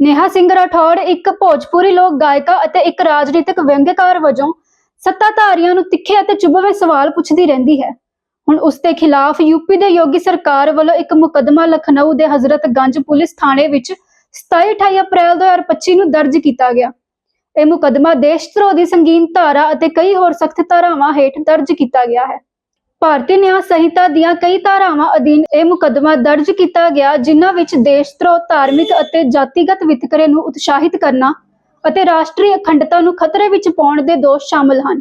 ਨੇਹਾ ਸਿੰਘ ਰਾਠੌੜ, ਇੱਕ ਭੋਜਪੁਰੀ ਲੋਕ ਗਾਇਕਾ ਅਤੇ ਇੱਕ ਰਾਜਨੀਤਿਕ ਵਿਅੰਗਕਾਰ ਵਜੋਂ ਸੱਤਾਧਾਰੀਆਂ ਨੂੰ ਤਿੱਖੇ ਅਤੇ ਚੁਭਵੇਂ ਸਵਾਲ ਪੁੱਛਦੀ ਰਹਿੰਦੀ ਹੈ। ਹੁਣ ਉਸ ਦੇ ਖਿਲਾਫ ਯੂਪੀ ਦੇ ਯੋਗੀ ਸਰਕਾਰ ਵੱਲੋਂ ਇੱਕ ਮੁਕੱਦਮਾ ਲਖਨਊ ਦੇ ਹਜ਼ਰਤਗੰਜ ਪੁਲਿਸ ਥਾਣੇ ਵਿੱਚ 27-28 ਅਪ੍ਰੈਲ 2025 ਨੂੰ ਦਰਜ ਕੀਤਾ ਗਿਆ। ਇਹ ਮੁਕੱਦਮਾ ਦੇਸ਼ ਧਰੋਹ ਦੀ ਸੰਗੀਨ ਧਾਰਾ ਅਤੇ ਕਈ ਹੋਰ ਸਖਤ ਧਾਰਾਵਾਂ ਹੇਠ ਦਰਜ ਕੀਤਾ ਗਿਆ ਹੈ। ਭਾਰਤੀ ਨਿਆਂ ਸੰਹਿਤਾ ਦੀਆਂ ਕਈ ਧਾਰਾਵਾਂ ਅਧੀਨ ਇਹ ਮੁਕੱਦਮਾ ਦਰਜ ਕੀਤਾ ਗਿਆ, ਜਿਨ੍ਹਾਂ ਵਿੱਚ ਦੇਸ਼ ਧਰੋ ਧਾਰਮਿਕ ਅਤੇ ਜਾਤੀਗਤ ਵਿਤਕਰੇ ਨੂੰ ਉਤਸ਼ਾਹਿਤ ਕਰਨਾ ਅਤੇ ਰਾਸ਼ਟਰੀ ਅਖੰਡਤਾ ਨੂੰ ਖਤਰੇ ਵਿੱਚ ਪਾਉਣ ਦੇ ਦੋਸ਼ ਸ਼ਾਮਲ ਹਨ।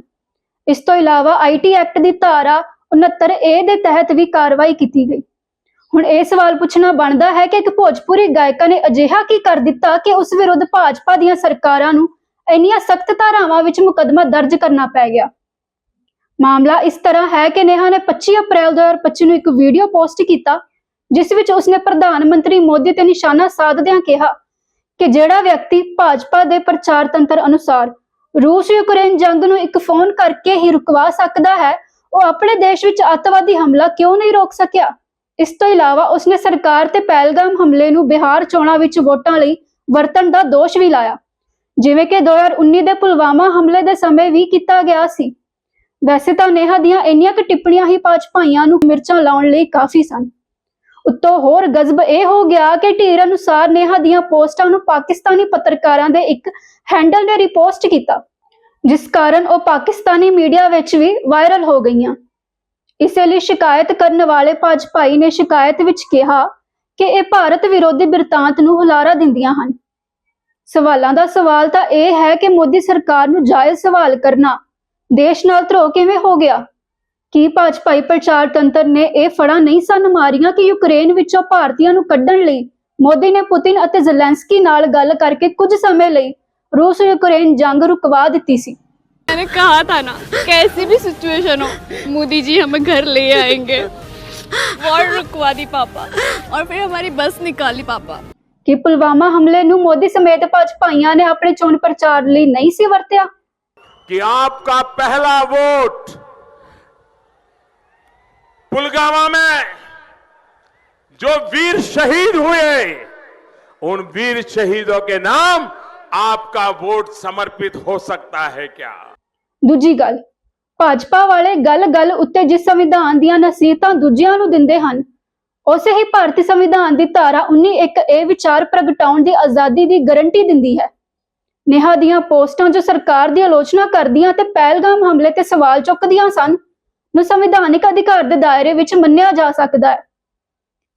ਇਸ ਤੋਂ ਇਲਾਵਾ ਆਈਟੀ ਐਕਟ ਦੀ ਧਾਰਾ 69 ਏ ਦੇ ਤਹਿਤ ਵੀ ਕਾਰਵਾਈ ਕੀਤੀ ਗਈ। ਹੁਣ ਇਹ ਸਵਾਲ ਪੁੱਛਣਾ ਬਣਦਾ ਹੈ ਕਿ ਇੱਕ ਭੋਜਪੁਰੀ ਗਾਇਕਾ ਨੇ ਅਜਿਹਾ ਕੀ ਕਰ ਦਿੱਤਾ ਕਿ ਉਸ ਵਿਰੁੱਧ ਭਾਜਪਾ ਦੀਆਂ ਸਰਕਾਰਾਂ ਨੂੰ ਇੰਨੀਆਂ ਸਖਤ ਧਾਰਾਵਾਂ ਵਿੱਚ ਮੁਕੱਦਮਾ ਦਰਜ ਕਰਨਾ ਪੈ ਗਿਆ? ਮਾਮਲਾ ਇਸ ਤਰ੍ਹਾਂ ਹੈ ਕਿ ਨੇਹਾ ਨੇ 25 ਅਪ੍ਰੈਲ 2025 ਨੂੰ ਇੱਕ ਵੀਡੀਓ ਪੋਸਟ ਕੀਤਾ, ਜਿਸ ਵਿੱਚ ਉਸਨੇ ਪ੍ਰਧਾਨ ਮੰਤਰੀ ਮੋਦੀ ਤੇ ਨਿਸ਼ਾਨਾ ਸਾਧਦਿਆਂ ਕਿਹਾ ਕਿ ਜਿਹੜਾ ਵਿਅਕਤੀ ਭਾਜਪਾ ਦੇ ਪ੍ਰਚਾਰ ਤੰਤਰ ਅਨੁਸਾਰ ਰੂਸ ਯੂਕਰੇਨ ਜੰਗ ਨੂੰ ਇੱਕ ਫੋਨ ਕਰਕੇ ਹੀ ਰੁਕਵਾ ਸਕਦਾ ਹੈ, ਉਹ ਆਪਣੇ ਦੇਸ਼ ਵਿੱਚ ਅੱਤਵਾਦੀ ਹਮਲਾ ਕਿਉਂ ਨਹੀਂ ਰੋਕ ਸਕਿਆ? ਇਸ ਤੋਂ ਇਲਾਵਾ ਉਸਨੇ ਸਰਕਾਰ ਤੇ ਪਹਿਲਗਾਮ ਹਮਲੇ ਨੂੰ ਬਿਹਾਰ ਚੋਣਾਂ ਵਿੱਚ ਵੋਟਾਂ ਲਈ ਵਰਤਣ ਦਾ ਦੋਸ਼ ਵੀ ਲਾਇਆ, ਜਿਵੇਂ ਕਿ 2019 ਦੇ ਪੁਲਵਾਮਾ ਹਮਲੇ ਦੇ ਸਮੇਂ ਵੀ ਕੀਤਾ ਗਿਆ ਸੀ। ਵੈਸੇ ਤਾਂ ਨੇਹਾ ਦੀਆਂ ਇੰਨੀਆਂ ਕੁ ਟਿੱਪਣੀਆਂ ਹੀ ਭਾਜਪਾਈਆਂ ਨੂੰ ਮਿਰਚਾਂ ਲਾਉਣ ਲਈ ਕਾਫੀ ਸਨ। ਉੱਤੋਂ ਹੋਰ ਗਜ਼ਬ ਇਹ ਹੋ ਗਿਆ ਕਿ ਢੀਰ ਅਨੁਸਾਰ ਨੇਹਾ ਦੀਆਂ ਪੋਸਟਾਂ ਨੂੰ ਪਾਕਿਸਤਾਨੀ ਪੱਤਰਕਾਰਾਂ ਦੇ ਇੱਕ ਹੈਂਡਲ ਨੇ ਰਿਪੋਸਟ ਕੀਤਾ, ਜਿਸ ਕਾਰਨ ਉਹ ਪਾਕਿਸਤਾਨੀ ਮੀਡੀਆ ਵਿੱਚ ਵੀ ਵਾਇਰਲ ਹੋ ਗਈਆਂ। ਇਸੇ ਲਈ ਸ਼ਿਕਾਇਤ ਕਰਨ ਵਾਲੇ ਭਾਜਪਾਈ ਨੇ ਸ਼ਿਕਾਇਤ ਵਿੱਚ ਕਿਹਾ ਕਿ ਇਹ ਭਾਰਤ ਵਿਰੋਧੀ ਬਿਰਤਾਂਤ ਨੂੰ ਹੁਲਾਰਾ ਦਿੰਦੀਆਂ ਹਨ। ਸਵਾਲਾਂ ਦਾ ਸਵਾਲ ਤਾਂ ਇਹ ਹੈ ਕਿ ਮੋਦੀ ਸਰਕਾਰ ਨੂੰ ਜਾਇਜ਼ ਸਵਾਲ ਕਰਨਾ ਦੇਸ਼ ਨਾਲ ਧਰੋ ਕਿਵੇਂ ਹੋ ਗਿਆ ਕੀ ਭਾਜਪਾਈ ਪ੍ਰਚਾਰ ਤੰਤਰ ਨੇ ਇਹ ਫੜਾ ਨਹੀਂ ਸਨ ਮਾਰੀਆਂ ਕਿ ਯੂਕਰੇਨ ਵਿੱਚੋਂ ਭਾਰਤੀਆਂ ਨੂੰ ਕੱਢਣ ਲਈ ਮੋਦੀ ਨੇ ਪੁਤਿਨ ਅਤੇ ਜ਼ੈਲੈਂਸਕੀ ਨਾਲ ਗੱਲ ਕਰਕੇ ਕੁਝ ਸਮੇਂ ਲਈ ਰੂਸ ਯੂਕਰੇਨ ਜੰਗ ਰੁਕਵਾ ਦਿੱਤੀ ਸੀ मैंने कहा था ना कैसी भी सिचुएशन हो मोदी जी हमें घर ले आएंगे वॉर रुकवा दी पापा और फिर हमारी बस निकाली पापा ਕਿ ਪੁਲਵਾਮਾ ਹਮਲੇ ਨੂੰ ਮੋਦੀ ਸਮੇਤ ਭਾਜਪਾਈਆਂ ਨੇ ਆਪਣੇ ਚੋਣ ਪ੍ਰਚਾਰ ਲਈ ਨਹੀਂ ਸੀ ਵਰਤਿਆ कि आपका पहला वोट पुलगामा में जो वीर शहीद हुए उन वीर शहीदों के नाम आपका वोट समर्पित हो सकता है क्या ਦੂਜੀ ਗੱਲ ਭਾਜਪਾ ਵਾਲੇ ਗੱਲ-ਗੱਲ ਉੱਤੇ ਜਿਸ ਸੰਵਿਧਾਨ ਦੀਆਂ ਨਸੀਹਤਾਂ ਦੂਜਿਆਂ ਨੂੰ ਦਿੰਦੇ ਹਨ ਉਸੇ ਹੀ ਭਾਰਤੀ ਸੰਵਿਧਾਨ ਦੀ ਧਾਰਾ 19 ਇੱਕ ਇਹ ਵਿਚਾਰ ਪ੍ਰਗਟਾਉਣ ਦੀ ਆਜ਼ਾਦੀ ਦੀ ਗਾਰੰਟੀ ਦਿੰਦੀ ਹੈ ਨੇਹਾ ਦੀਆਂ ਪੋਸਟਾਂ ਜੋ ਸਰਕਾਰ ਦੀ ਆਲੋਚਨਾ ਕਰਦੀਆਂ ਤੇ ਪਹਿਲਗਾਮ ਹਮਲੇ ਤੇ ਸਵਾਲ ਚੁੱਕਦੀਆਂ ਸਨ, ਨੂੰ ਸੰਵਿਧਾਨਿਕ ਅਧਿਕਾਰ ਦੇ ਦਾਇਰੇ ਵਿੱਚ ਮੰਨਿਆ ਜਾ ਸਕਦਾ ਹੈ।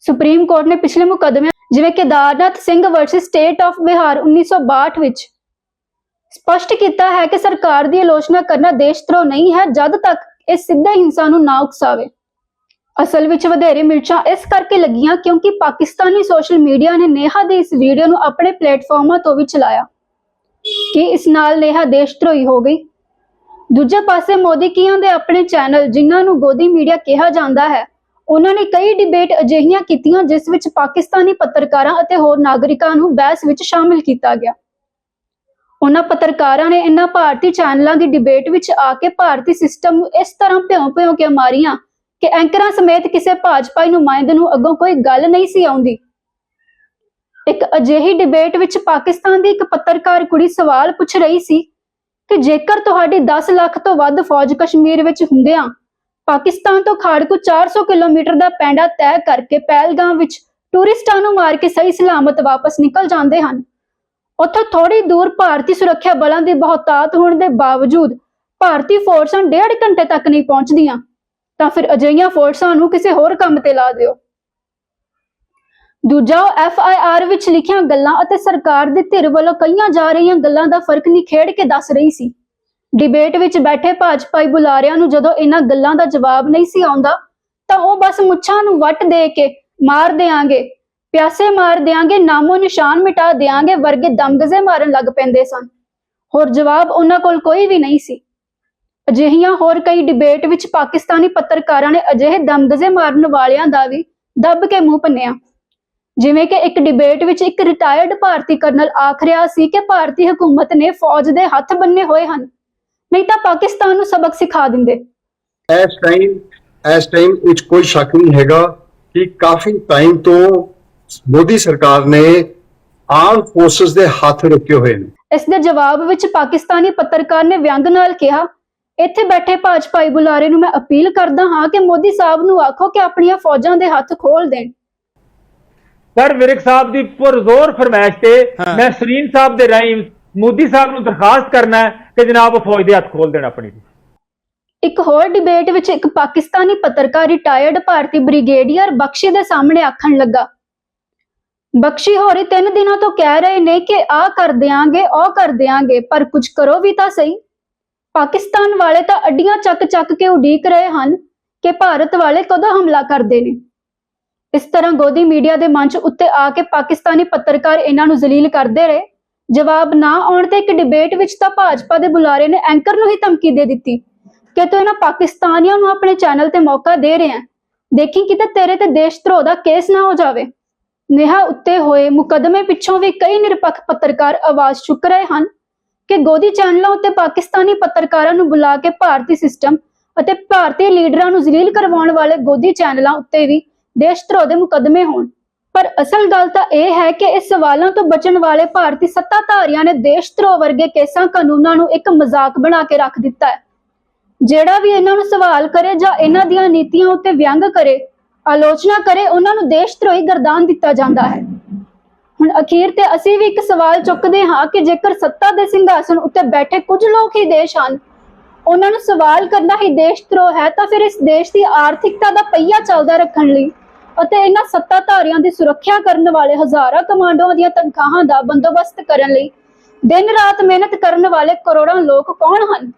ਸੁਪਰੀਮ ਕੋਰਟ ਨੇ ਪਿਛਲੇ ਮੁਕੱਦਮੇ ਜਿਵੇਂ Kedarnath Singh versus state of Bihar 1962 ਵਿੱਚ ਸਪਸ਼ਟ ਕੀਤਾ ਹੈ ਕਿ ਸਰਕਾਰ ਦੀ ਆਲੋਚਨਾ ਕਰਨਾ ਦੇਸ਼ਧਰੋਹ ਨਹੀਂ ਹੈ, ਜਦ ਤੱਕ ਇਹ ਸਿੱਧੇ ਹਿੰਸਾ ਨੂੰ ਨਾ ਉਕਸਾਵੇ। ਅਸਲ ਵਿੱਚ ਵਧੇਰੇ ਮਿਰਚਾਂ ਇਸ ਕਰਕੇ ਲੱਗੀਆਂ ਕਿਉਂਕਿ ਪਾਕਿਸਤਾਨੀ ਸੋਸ਼ਲ ਮੀਡੀਆ ਨੇ ਨੇਹਾ ਦੀ ਇਸ ਵੀਡੀਓ ਨੂੰ ਆਪਣੇ ਪਲੇਟਫਾਰਮਾਂ ਤੋਂ ਵੀ ਚਲਾਇਆ। ਕਿ ਇਸ ਨਾਲ ਨੇਹਾ ਦੇਸ਼ ਦੇਸ਼ਧਰੋਹੀ ਹੋ ਗਈ। ਦੂਜੇ ਪਾਸੇ ਮੋਦੀ ਕੀਆਂ ਦੇ ਆਪਣੇ ਚੈਨਲ ਜਿਨ੍ਹਾਂ ਨੂੰ ਗੋਦੀ ਮੀਡੀਆ ਕਿਹਾ ਜਾਂਦਾ ਹੈ, ਉਹਨਾਂ ਨੇ ਕਈ ਡਿਬੇਟ ਅਜਿਹੀਆਂ ਕੀਤੀਆਂ ਜਿਸ ਵਿੱਚ ਪਾਕਿਸਤਾਨੀ ਪੱਤਰਕਾਰਾਂ ਅਤੇ ਹੋਰ ਨਾਗਰਿਕਾਂ ਨੂੰ ਬਹਿਸ ਵਿੱਚ ਸ਼ਾਮਿਲ ਕੀਤਾ ਗਿਆ। ਉਹਨਾਂ ਪੱਤਰਕਾਰਾਂ ਨੇ ਇਹਨਾਂ ਭਾਰਤੀ ਚੈਨਲਾਂ ਦੀ ਡਿਬੇਟ ਵਿੱਚ ਆ ਕੇ ਭਾਰਤੀ ਸਿਸਟਮ ਨੂੰ ਇਸ ਤਰ੍ਹਾਂ ਭਿਉਂ-ਭਿਉਂ ਕੇ ਮਾਰੀਆਂ ਕਿ ਐਂਕਰਾਂ ਸਮੇਤ ਕਿਸੇ ਭਾਜਪਾਈ ਨੁਮਾਇੰਦੇ ਨੂੰ ਅੱਗੋਂ ਕੋਈ ਗੱਲ ਨਹੀਂ ਸੀ ਆਉਂਦੀ। ਇੱਕ ਅਜਿਹੀ ਡਿਬੇਟ ਵਿੱਚ ਪਾਕਿਸਤਾਨ ਦੀ ਇੱਕ ਪੱਤਰਕਾਰ ਕੁੜੀ ਸਵਾਲ ਪੁੱਛ ਰਹੀ ਸੀ ਕਿ ਜੇਕਰ ਤੁਹਾਡੀ 10 ਲੱਖ ਤੋਂ ਵੱਧ ਫੌਜ ਕਸ਼ਮੀਰ ਵਿੱਚ ਹੁੰਦਿਆਂ ਪਾਕਿਸਤਾਨ ਤੋਂ ਖਾੜਕੂ 400 ਕਿਲੋਮੀਟਰ ਦਾ ਪੈਂਡਾ ਤੈਅ ਕਰਕੇ ਪਹਿਲਗਾਮ ਵਿੱਚ ਟੂਰਿਸਟਾਂ ਨੂੰ ਮਾਰ ਕੇ ਸਹੀ ਸਲਾਮਤ ਵਾਪਸ ਨਿਕਲ ਜਾਂਦੇ ਹਨ। ਉੱਥੋਂ ਥੋੜੀ ਦੂਰ ਭਾਰਤੀ ਸੁਰੱਖਿਆ ਬਲਾਂ ਦੀ ਬਹੁਤਾਤ ਹੋਣ ਦੇ ਬਾਵਜੂਦ ਭਾਰਤੀ ਫੋਰਸਾਂ ਡੇਢ ਘੰਟੇ ਤੱਕ ਨਹੀਂ ਪਹੁੰਚਦੀਆਂ, ਤਾਂ ਫਿਰ ਅਜਿਹੀਆਂ ਫੋਰਸਾਂ ਨੂੰ ਕਿਸੇ ਹੋਰ ਕੰਮ ਤੇ ਲਾ ਦਿਓ। ਦੂਜਾ ਉਹ ਐਫ ਆਈ ਆਰ ਵਿੱਚ ਲਿਖੀਆਂ ਗੱਲਾਂ ਅਤੇ ਸਰਕਾਰ ਦੇ ਧਿਰ ਵੱਲੋਂ ਕਈਆਂ ਜਾ ਰਹੀਆਂ ਗੱਲਾਂ ਦਾ ਫ਼ਰਕ ਨਿਖੇੜ ਕੇ ਦੱਸ ਰਹੀ ਸੀ। ਡਿਬੇਟ ਵਿੱਚ ਬੈਠੇ ਭਾਜਪਾਈ ਬੁਲਾਰਿਆਂ ਨੂੰ ਜਦੋਂ ਇਹਨਾਂ ਗੱਲਾਂ ਦਾ ਜਵਾਬ ਨਹੀਂ ਸੀ ਆਉਂਦਾ, ਤਾਂ ਉਹ ਬਸ ਮੁੱਛਾਂ ਨੂੰ ਵੱਟ ਦੇ ਕੇ ਮਾਰ ਦੇਾਂਗੇ ਪਿਆਸੇ ਮਾਰ ਦੇਾਂਗੇ ਨਾਮੋ ਨਿਸ਼ਾਨ ਮਿਟਾ ਦੇਾਂਗੇ ਵਰਗੇ ਦਮਗਜ਼ੇ ਮਾਰਨ ਲੱਗ ਪੈਂਦੇ ਸਨ। ਹੋਰ ਜਵਾਬ ਉਹਨਾਂ ਕੋਲ ਕੋਈ ਵੀ ਨਹੀਂ ਸੀ। ਅਜਿਹੀਆਂ ਹੋਰ ਕਈ ਡਿਬੇਟ ਵਿੱਚ ਪਾਕਿਸਤਾਨੀ ਪੱਤਰਕਾਰਾਂ ਨੇ ਅਜਿਹੇ ਦਮਗਜ਼ੇ ਮਾਰਨ ਵਾਲਿਆਂ ਦਾ ਵੀ ਦੱਬ ਕੇ ਮੂੰਹ ਭੰਨਿਆ ਜਿਵੇਂ ਕਿ ਇੱਕ ਡਿਬੇਟ ਵਿੱਚ ਇੱਕ ਰਿਟਾਇਰਡ ਭਾਰਤੀ ਕਰਨਲ ਆਖ ਰਿਹਾ ਸੀ ਕਿ ਭਾਰਤੀ ਹਕੂਮਤ ਨੇ ਫੌਜ ਦੇ ਹੱਥ ਬੰਨੇ ਹੋਏ ਹਨ। ਨਹੀਂ ਤਾਂ ਪਾਕਿਸਤਾਨ ਨੂੰ ਸਬਕ ਸਿਖਾ ਦਿੰਦੇ। ਇਸ ਟਾਈਮ ਇਸ ਟਾਈਮ ਵਿੱਚ ਕੋਈ ਸ਼ੱਕ ਨਹੀਂ ਹੈਗਾ ਕਿ ਕਾਫੀ ਟਾਈਮ ਤੋਂ ਮੋਦੀ ਸਰਕਾਰ ਨੇ ਆਰਮ ਫੋਰਸਸ ਦੇ ਹੱਥ ਰੁਕੇ ਹੋਏ ਨੇ। ਇਸ ਦੇ ਜਵਾਬ ਵਿੱਚ ਪਾਕਿਸਤਾਨੀ ਪੱਤਰਕਾਰ ਨੇ ਵਿਅੰਗ ਨਾਲ ਕਿਹਾ ਇੱਥੇ ਬੈਠੇ ਭਾਜਪਾਈ ਬੁਲਾਰੇ ਨੂੰ ਮੈਂ ਅਪੀਲ ਕਰਦਾ ਹਾਂ ਕਿ ਮੋਦੀ ਸਾਹਿਬ ਨੂੰ ਆਖੋ ਕਿ ਆਪਣੀਆਂ ਫੌਜਾਂ ਦੇ ਹੱਥ ਖੋਲ ਦੇਣ। ਪਰ ਵਿਰਕ ਸਾਹਿਬ ਦੀ ਪੁਰਜ਼ੋਰ ਫਰਮਾਇਸ਼ ਤੇ ਮੈਂ ਸਰੀਨ ਸਾਹਿਬ ਦੇ ਰਾਹੀਂ ਮੋਦੀ ਸਾਹਿਬ ਨੂੰ ਦਰਖਾਸਤ ਕਰਨਾ ਹੈ ਕਿ ਜਨਾਬ ਫੌਜ ਦੇ ਹੱਥ ਖੋਲ ਦੇਣ ਆਪਣੀ। ਇੱਕ ਹੋਰ ਡਿਬੇਟ ਵਿੱਚ ਇੱਕ ਪਾਕਿਸਤਾਨੀ ਪੱਤਰਕਾਰ ਰਿਟਾਇਰਡ ਭਾਰਤੀ ਬ੍ਰਿਗੇਡੀਅਰ ਬਖਸ਼ੀ ਦੇ ਸਾਹਮਣੇ ਆਖਣ ਲੱਗਾ। ਬਖਸ਼ੀ ਹੋਰੀ ਤਿੰਨ ਦਿਨਾਂ ਤੋਂ ਕਹਿ ਰਹੇ ਨੇ ਕਿ ਆ ਕਰ ਦਿਆਂਗੇ ਉਹ ਕਰ ਦਿਆਂਗੇ ਪਰ ਕੁਝ ਕਰੋ ਵੀ ਤਾਂ ਸਹੀ। ਪਾਕਿਸਤਾਨ ਵਾਲੇ ਤਾਂ ਅੱਡੀਆਂ ਚੱਕ ਚੱਕ ਕੇ ਉਡੀਕ ਰਹੇ ਹਨ ਕਿ ਭਾਰਤ ਵਾਲੇ ਕਦੋਂ ਹਮਲਾ ਕਰਦੇ ਨੇ। ਇਸ ਤਰ੍ਹਾਂ ਗੋਦੀ ਮੀਡੀਆ ਦੇ ਮੰਚ ਉੱਤੇ ਆ ਕੇ ਪਾਕਿਸਤਾਨੀ ਪੱਤਰਕਾਰ ਇਹਨਾਂ ਨੂੰ ਜ਼ਲੀਲ ਕਰਦੇ ਰਹੇ। ਜਵਾਬ ਨਾ ਆਉਣ ਤੇ ਇੱਕ ਡਿਬੇਟ ਵਿੱਚ ਤਾਂ ਭਾਜਪਾ ਦੇ ਬੁਲਾਰੇ ਨੇ ਐਂਕਰ ਨੂੰ ਹੀ ਧਮਕੀ ਦੇ ਦਿੱਤੀ। ਕਿ ਤੂੰ ਇਹਨਾਂ ਪਾਕਿਸਤਾਨੀਆਂ ਨੂੰ ਆਪਣੇ ਚੈਨਲ ਤੇ ਮੌਕਾ ਦੇ ਰਿਹਾ ਦੇਖੀ ਕਿਤੇ ਤੇਰੇ ਤੇ ਦੇਸ਼ ਧਰੋਹ ਦਾ ਕੇਸ ਨਾ ਹੋ ਜਾਵੇ। ਨੇਹਾ ਉੱਤੇ ਹੋਏ ਮੁਕਦਮੇ ਪਿੱਛੋਂ ਵੀ ਕਈ ਨਿਰਪੱਖ ਪੱਤਰਕਾਰ ਆਵਾਜ਼ ਚੁੱਕ ਰਹੇ ਹਨ ਕਿ ਗੋਦੀ ਚੈਨਲਾਂ ਉੱਤੇ ਪਾਕਿਸਤਾਨੀ ਪੱਤਰਕਾਰਾਂ ਨੂੰ ਬੁਲਾ ਕੇ ਭਾਰਤੀ ਸਿਸਟਮ ਅਤੇ ਭਾਰਤੀ ਲੀਡਰਾਂ ਨੂੰ ਜ਼ਲੀਲ ਕਰਵਾਉਣ ਵਾਲੇ ਗੋਦੀ ਚੈਨਲਾਂ ਉੱਤੇ ਵੀ ਦੇਸ਼ ਧਰੋਹ ਦੇ ਮੁਕਦਮੇ ਹੋਣ। ਪਰ ਅਸਲ ਗੱਲ ਤਾਂ ਇਹ ਹੈ ਕਿ ਇਸ ਸਵਾਲਾਂ ਤੋਂ ਬਚਣ ਵਾਲੇ ਭਾਰਤੀ ਸੱਤਾਧਾਰੀਆਂ ਨੇ ਦੇਸ਼ ਧਰੋਹ ਵਰਗੇ ਕੇਸਾਂ ਕਾਨੂੰਨਾਂ ਨੂੰ ਇੱਕ ਮਜ਼ਾਕ ਬਣਾ ਕੇ ਰੱਖ ਦਿੱਤਾ ਹੈ। ਜਿਹੜਾ ਵੀ ਇਹਨਾਂ ਨੂੰ ਸਵਾਲ ਕਰੇ ਜਾਂ ਇਹਨਾਂ ਦੀਆਂ ਨੀਤੀਆਂ ਉੱਤੇ ਵਿਅੰਗ ਕਰੇ, ਆਲੋਚਨਾ ਕਰੇ, ਉਹਨਾਂ ਨੂੰ ਦੇਸ਼ ਧਰੋਹੀ ਗਰਦਾਨ ਦਿੱਤਾ ਜਾਂਦਾ ਹੈ। ਹੁਣ ਅਖੀਰ ਤੇ ਅਸੀਂ ਵੀ ਇੱਕ ਸਵਾਲ ਚੁੱਕਦੇ ਹਾਂ ਕਿ ਜੇਕਰ ਸੱਤਾ ਦੇ ਸਿੰਘਾਸਨ ਉੱਤੇ ਬੈਠੇ ਕੁਝ ਲੋਕ ਹੀ ਦੇਸ਼ ਹਨ, ਉਹਨਾਂ ਨੂੰ ਸਵਾਲ ਕਰਨਾ ਹੀ ਦੇਸ਼ ਧਰੋਹ ਹੈ ਤਾਂ ਫਿਰ ਇਸ ਦੇਸ਼ ਦੀ ਆਰਥਿਕਤਾ ਦਾ ਪਹੀਆ ਚੱਲਦਾ ਰੱਖਣ ਲਈ ਅਤੇ ਇਹਨਾਂ ਸੱਤਾਧਾਰੀਆਂ ਦੀ ਸੁਰੱਖਿਆ ਕਰਨ ਵਾਲੇ ਹਜ਼ਾਰਾਂ ਕਮਾਂਡੋਆਂ ਦੀਆਂ ਤਨਖਾਹਾਂ ਦਾ ਬੰਦੋਬਸਤ ਕਰਨ ਲਈ ਦਿਨ ਰਾਤ ਮਿਹਨਤ ਕਰਨ ਵਾਲੇ ਕਰੋੜਾਂ ਲੋਕ ਕੌਣ ਹਨ?